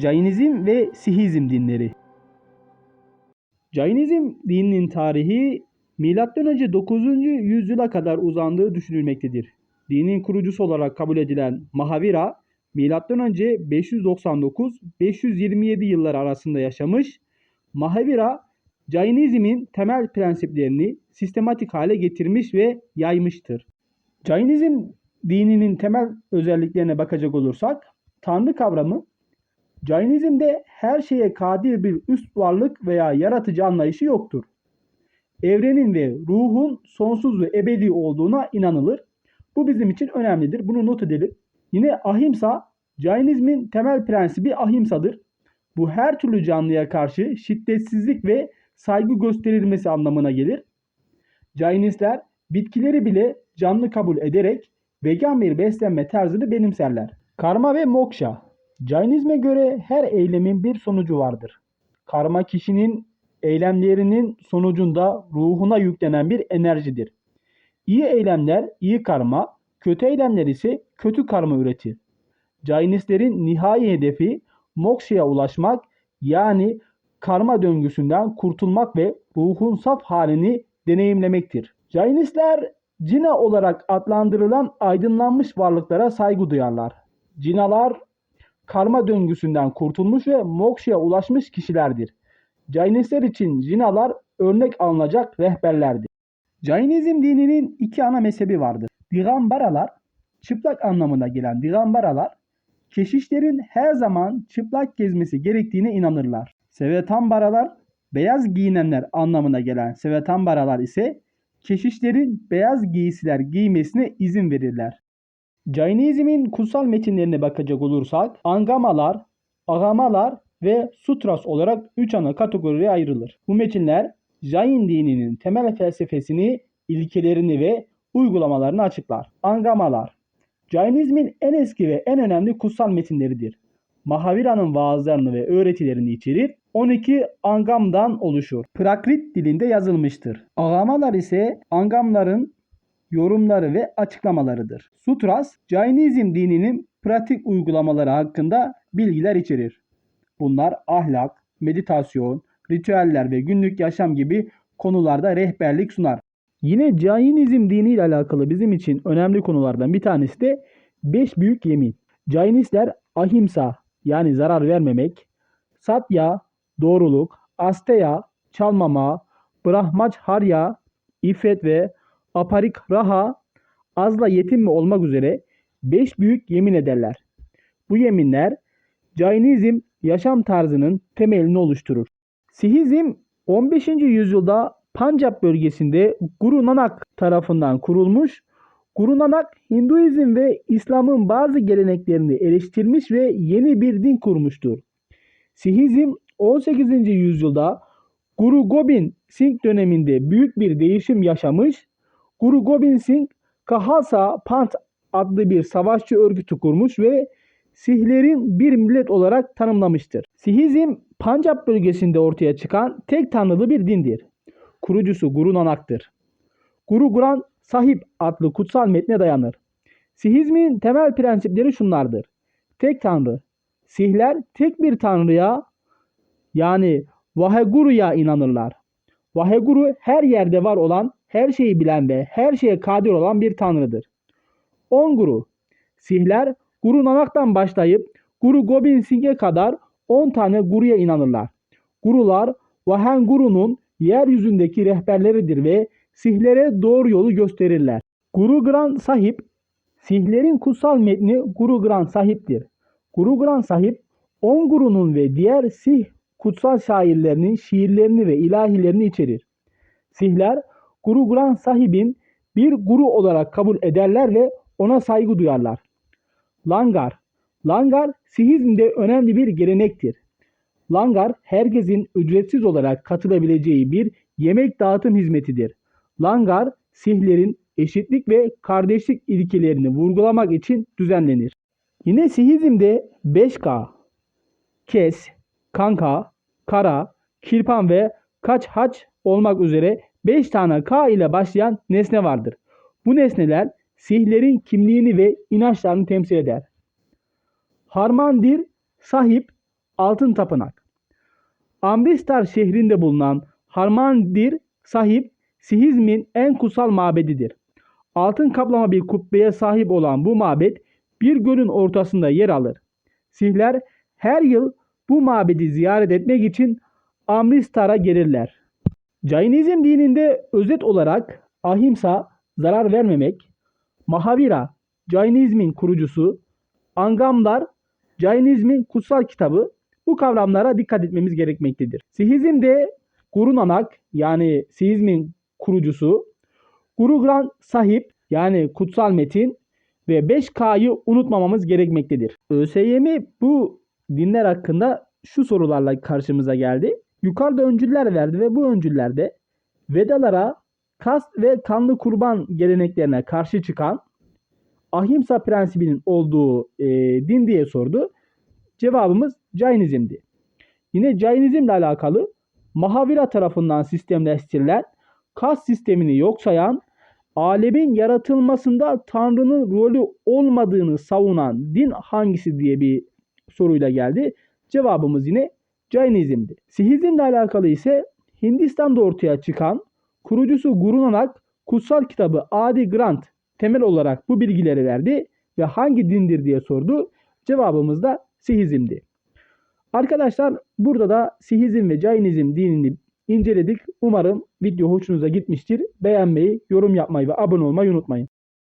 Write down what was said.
Jainizm ve Sihizm dinleri. Jainizm dininin tarihi M.Ö. 9. yüzyıla kadar uzandığı düşünülmektedir. Dinin kurucusu olarak kabul edilen Mahavira, M.Ö. 599-527 yılları arasında yaşamış. Mahavira, Jainizmin temel prensiplerini sistematik hale getirmiş ve yaymıştır. Jainizm dininin temel özelliklerine bakacak olursak, Tanrı kavramı, Jainizm'de her şeye kadir bir üst varlık veya yaratıcı anlayışı yoktur. Evrenin ve ruhun sonsuz ve ebedi olduğuna inanılır. Bu bizim için önemlidir. Bunu not edelim. Yine ahimsa, Jainizmin temel prensibi ahimsadır. Bu her türlü canlıya karşı şiddetsizlik ve saygı gösterilmesi anlamına gelir. Jainistler bitkileri bile canlı kabul ederek vegan bir beslenme tarzını benimserler. Karma ve moksha. Jainizme göre her eylemin bir sonucu vardır. Karma kişinin eylemlerinin sonucunda ruhuna yüklenen bir enerjidir. İyi eylemler iyi karma, kötü eylemler ise kötü karma üretir. Jainistlerin nihai hedefi moksha'ya ulaşmak yani karma döngüsünden kurtulmak ve ruhun saf halini deneyimlemektir. Jainistler cina olarak adlandırılan aydınlanmış varlıklara saygı duyarlar. Cinalar karma döngüsünden kurtulmuş ve moksha'ya ulaşmış kişilerdir. Jainistler için cinalar örnek alınacak rehberlerdir. Jainizm dininin iki ana mezhebi vardır. Digambaralar, çıplak anlamına gelen Digambaralar, keşişlerin her zaman çıplak gezmesi gerektiğine inanırlar. Sevetambaralar, beyaz giyinenler anlamına gelen Sevetambaralar ise keşişlerin beyaz giysiler giymesine izin verirler. Jainizmin kutsal metinlerine bakacak olursak Angamalar, Agamalar ve Sutras olarak üç ana kategoriye ayrılır. Bu metinler Jain dininin temel felsefesini, ilkelerini ve uygulamalarını açıklar. Angamalar Jainizmin en eski ve en önemli kutsal metinleridir. Mahavira'nın vaazlarını ve öğretilerini içerir. 12 angamdan oluşur. Prakrit dilinde yazılmıştır. Agamalar ise angamların yorumları ve açıklamalarıdır. Sutras, Jainizm dininin pratik uygulamaları hakkında bilgiler içerir. Bunlar ahlak, meditasyon, ritüeller ve günlük yaşam gibi konularda rehberlik sunar. Yine Jainizm dini ile alakalı bizim için önemli konulardan bir tanesi de 5 büyük yemin. Jainistler ahimsa yani zarar vermemek, satya doğruluk, asteya çalmama, brahmacharya iffet ve aparik raha azla yetinme olmak üzere 5 büyük yemin ederler. Bu yeminler Jainizm yaşam tarzının temelini oluşturur. Sihizm 15. yüzyılda Pancap bölgesinde Guru Nanak tarafından kurulmuş. Guru Nanak Hinduizm ve İslam'ın bazı geleneklerini eleştirmiş ve yeni bir din kurmuştur. Sihizm 18. yüzyılda Guru Gobind Singh döneminde büyük bir değişim yaşamış. Guru Gobind Singh Kahalsa Panth adlı bir savaşçı örgütü kurmuş ve Sihlerin bir millet olarak tanımlamıştır. Sihizm Pancap bölgesinde ortaya çıkan tek tanrılı bir dindir. Kurucusu Guru Nanak'tır. Guru Granth Sahib adlı kutsal metne dayanır. Sihizmin temel prensipleri şunlardır. Tek tanrı. Sihler tek bir tanrıya yani Vaheguru'ya inanırlar. Vaheguru her yerde var olan, her şeyi bilen ve her şeye kadir olan bir tanrıdır. On guru. Sihler Guru Nanak'tan başlayıp Guru Gobind Singh'e kadar 10 tane guruya inanırlar. Gurular Vahen Guru'nun yeryüzündeki rehberleridir ve Sihlere doğru yolu gösterirler. Guru Granth Sahib, Sihlerin kutsal metni Guru Granth Sahip'tir. Guru Granth Sahip, 10 gurunun ve diğer Sih kutsal şairlerinin şiirlerini ve ilahilerini içerir. Sihler, Guru Granth Sahib'in bir guru olarak kabul ederler ve ona saygı duyarlar. Langar Langar Sihizm'de önemli bir gelenektir. Langar herkesin ücretsiz olarak katılabileceği bir yemek dağıtım hizmetidir. Langar Sihlerin eşitlik ve kardeşlik ilkelerini vurgulamak için düzenlenir. Yine Sihizm'de 5K, Kes, Kanka, Kara, Kirpan ve Kaç Haç olmak üzere 5 tane K ile başlayan nesne vardır. Bu nesneler Sihlerin kimliğini ve inançlarını temsil eder. Harmandir, sahip, Altın Tapınak. Amritsar şehrinde bulunan Harmandir sahip Sihizmin en kutsal mabedidir. Altın kaplama bir kubbeye sahip olan bu mabet bir gölün ortasında yer alır. Sihler her yıl bu mabedi ziyaret etmek için Amritsar'a gelirler. Jainizm dininde özet olarak ahimsa zarar vermemek, Mahavira Jainizmin kurucusu, Angamlar Jainizmin kutsal kitabı bu kavramlara dikkat etmemiz gerekmektedir. Sihizmde Guru Nanak yani Sihizmin kurucusu, Guru Granth Sahip yani kutsal metin ve 5K'yı unutmamamız gerekmektedir. ÖSYM bu dinler hakkında şu sorularla karşımıza geldi. Yukarıda öncüller verdi ve bu öncüllerde Vedalara, kast ve kanlı kurban geleneklerine karşı çıkan ahimsa prensibinin olduğu e, din diye sordu. Cevabımız Jainizm'di. Yine Jainizmle alakalı Mahavira tarafından sistemleştirilen kas sistemini yok sayan, alemin yaratılmasında Tanrı'nın rolü olmadığını savunan din hangisi diye bir soruyla geldi. Cevabımız yine Jainizm'di. Sihizmle alakalı ise Hindistan'da ortaya çıkan kurucusu Guru Nanak kutsal kitabı Adi Granth temel olarak bu bilgileri verdi ve hangi dindir diye sordu. Cevabımız da Sihizm'di. Arkadaşlar burada da Sihizm ve Jainizm dinini inceledik. Umarım video hoşunuza gitmiştir. Beğenmeyi, yorum yapmayı ve abone olmayı unutmayın.